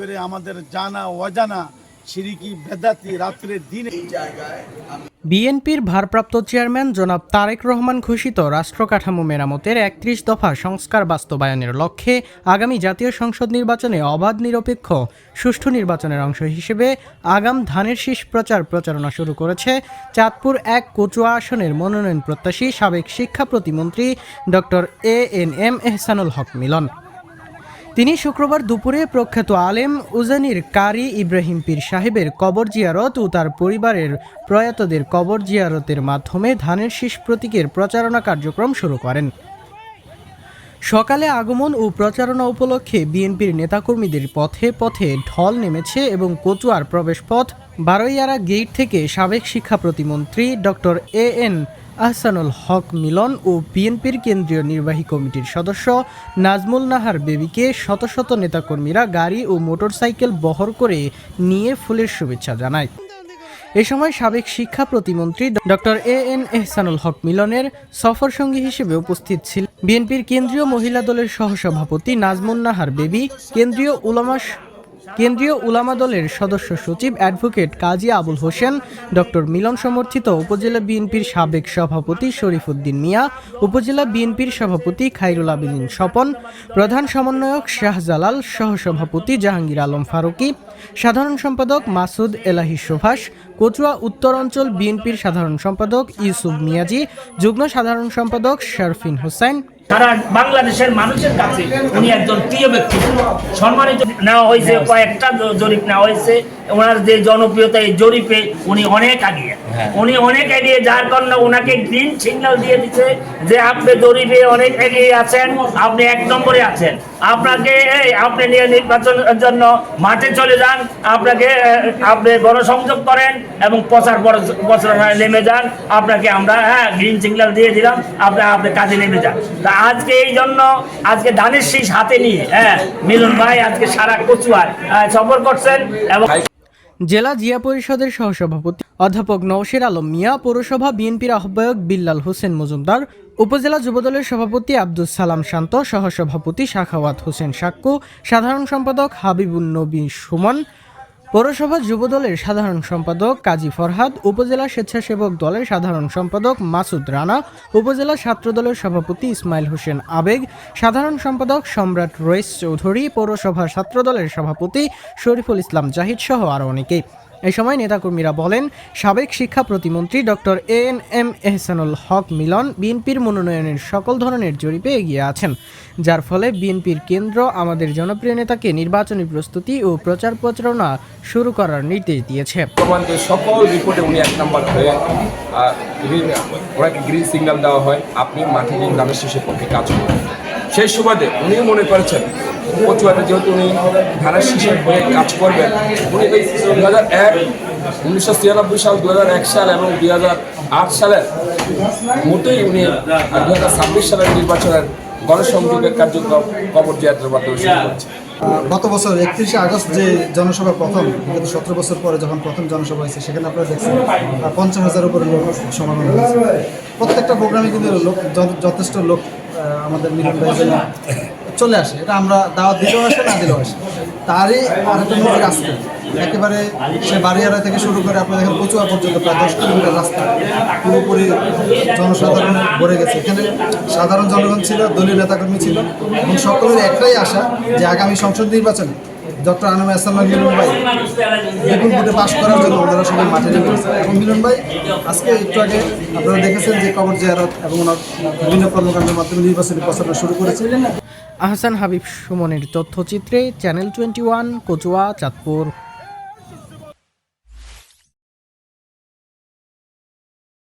করে আমাদের জানা, অজানা বিএনপির ভারপ্রাপ্ত চেয়ারম্যান জনাব তারেক রহমান ঘোষিত রাষ্ট্র কাঠামো মেরামতের একত্রিশ দফা সংস্কার বাস্তবায়নের লক্ষ্যে আগামী জাতীয় সংসদ নির্বাচনে অবাধ নিরপেক্ষ সুষ্ঠু নির্বাচনের অংশ হিসেবে আগাম ধানের শীষ প্রচার প্রচারণা শুরু করেছে চাঁদপুর এক কচুয়া আসনের মনোনয়ন প্রত্যাশী সাবেক শিক্ষা প্রতিমন্ত্রী doctor A N M Ehsanul Haque Milon. তিনি শুক্রবার দুপুরে প্রখ্যাত আলেম উজানির কারি ইব্রাহিম পীর সাহেবের কবর জিয়ারত ও তার পরিবারের প্রয়াতদের কবর জিয়ারতের মাধ্যমে ধানের শীষ প্রতীকের প্রচারণা কার্যক্রম শুরু করেন। সকালে আগমন ও প্রচারণা উপলক্ষে বিএনপির নেতাকর্মীদের পথে পথে ঢল নেমেছে এবং কচুয়ার প্রবেশপথ বারোইয়ারা গেট থেকে সাবেক শিক্ষা প্রতিমন্ত্রী doctor A N Ahsanul Haque Milon ও বিএনপির কেন্দ্রীয় নির্বাহী কমিটির সদস্য নাজমুল নাহার বেবিকে শত শত নেতাকর্মীরা গাড়ি ও মোটরসাইকেল বহর করে নিয়ে ফুলের শুভেচ্ছা জানায়। এ সময় সাবেক শিক্ষা প্রতিমন্ত্রী doctor A N Ehsanul Haque মিলনের সফর সঙ্গী হিসেবে উপস্থিত ছিল বিএনপির কেন্দ্রীয় মহিলা দলের সহসভাপতি নাজমুন নাহার বেবি, কেন্দ্রীয় উলামা কেন্দ্রীয় উলামা দলের সদস্য সচিব অ্যাডভোকেট কাজী আবুল হোসেন, ডক্টর মিলন সমর্থিত উপজেলা বিএনপির সাবেক সভাপতি শরীফুদ্দিন মিয়া, উপজেলা বিএনপির সভাপতি খাইরুল আবেদিন স্বপন, প্রধান সমন্বয়ক শাহজালাল, সহসভাপতি জাহাঙ্গীর আলম ফারুকি, সাধারণ সম্পাদক মাসুদ এলাহি সুভাষ, কচুয়া উত্তর অঞ্চল বিএনপির সাধারণ সম্পাদক ইউসুফ মিয়াজি, যুগ্ম সাধারণ সম্পাদক শারফিন হোসেন সারা বাংলাদেশের মানুষের কাছে উনি একজন প্রিয় ব্যক্তি। সম্মানিত নেওয়া হয়েছে কয়েকটা জরিপ নেওয়া হয়েছে। ওনার যে জনপ্রিয়তা এই জরিপে উনি অনেক এগিয়ে। উনি অনেক এগিয়ে যার কারণে ওনাকে গ্রিন সিগন্যাল দিয়ে দিচ্ছে যে আপনি জরিপে অনেক এগিয়ে আছেন আপনি এক নম্বরে আছেন। আপনাকে আপনি নিয়ে নির্বাচনের জন্য মাঠে চলে যান আপনাকে আপনি গণসংযোগ করেন এবং প্রচার প্রচ- প্রচারণায় নেমে যান। আপনাকে আমরা হ্যাঁ গ্রিন সিগন্যাল দিয়ে দিলাম আপনি আপনি কাজে নেমে যান। তা আজকে এই জন্য আজকে ধানের শীষ হাতে নিয়ে হ্যাঁ মিলন ভাই আজকে সারা কচুয়ায় সফর করছেন এবং জেলা জিয়া পরিষদের সহসভাপতি অধ্যাপক নওশের আলম মিয়া, পৌরসভা বিএনপির আহ্বায়ক বিল্লাল হোসেন মজুমদার, উপজেলা যুবদলের সভাপতি আব্দুল সালাম শান্ত, সহসভাপতি শাখাওয়াত হোসেন সাক্কু, সাধারণ সম্পাদক হাবিবুন নবী সুমন পৌরসভা যুবদলের সাধারণ সম্পাদক কাজী ফরহাদ, উপজেলা স্বেচ্ছাসেবক দলের সাধারণ সম্পাদক মাসুদ রানা, উপজেলা ছাত্রদলের সভাপতি ইসমাইল হোসেন আবেগ, সাধারণ সম্পাদক সম্রাট রয়েস চৌধুরী, পৌরসভা ছাত্রদলের সভাপতি শরীফুল ইসলাম জাহিদ সহ আরও অনেকেই। এই সময় নেতাকর্মীরা বলেন, সাবেক শিক্ষা প্রতিমন্ত্রী doctor A N M Ehsanul Haque Milon বিএনপির মনোনয়নের সকল ধরনের জরিপে এগিয়ে আছেন, যার ফলে বিএনপির কেন্দ্র আমাদের জনপ্রিয় নেতাকে নির্বাচনী প্রস্তুতি ও প্রচার প্রচারণা শুরু করার নির্দেশ দিয়েছে। সকল রিপোর্টে উনি এক নাম্বার হয়ে ওনাকে গ্রিন সিগন্যাল দেওয়া হয়, আপনি মাঠে গিয়ে গ্রামের শেষের পক্ষে কাজ করুন। সেই সুবাদে উনিও মনে করেছেন পচুয়াতে যেহেতু উনি ধানের শিশু হয়ে কাজ করবেন, উনি এই দু হাজার এক, উনিশশো ছিয়ানব্বই সাল দু হাজার এক সাল এবং দুই হাজার আট সালের মোটেই উনি দু হাজার ছাব্বিশ সালের নির্বাচনের গণসংযোগের কার্যক্রম কবর জিয়াতের মাধ্যমে শুরু করছে গত বছর একত্রিশে আগস্ট যে জনসভা প্রথম, বিগত সতেরো বছর পরে যখন প্রথম জনসভা হয়েছে, সেখানে আপনারা দেখছেন পঞ্চাশ হাজার উপরে লোক সমাগম হয়েছে। প্রত্যেকটা প্রোগ্রামে কিন্তু লোক, যথেষ্ট লোক আমাদের মিলন ভাই চলে আসে। এটা আমরা দাওয়াত দিলেও আসে না দিলেও আসে তারই আরেকটা নদীর রাস্তা। একেবারে সে বাড়িয়ারা থেকে শুরু করে আপনার দেখেন কচুয়া পর্যন্ত, প্রায় দশ কিলোমিটার রাস্তা। পুরোপুরি জনসাধারণ ভরে গেছে। এখানে সাধারণ জনগণ ছিল, দলীয় নেতাকর্মী ছিল। এবং সকলের একটাই আশা যে আগামী সংসদ নির্বাচনে ডক্টর আনম আসাম মিলন ভাই। বিপুল ভোটে পাশ করার জন্য ওনারা সবাই মাঠে নেমে এবং মিলন ভাই, আজকে একটু আগে আপনারা দেখেছেন যে কবর জিয়ারত এবং ওনার বিভিন্ন কর্মকাণ্ডের মাধ্যমে নির্বাচনী প্রচারণা শুরু করেছিলেন আহসান হাবিব সুমনের তথ্যচিত্রে channel twenty one, Kachua, Chandpur.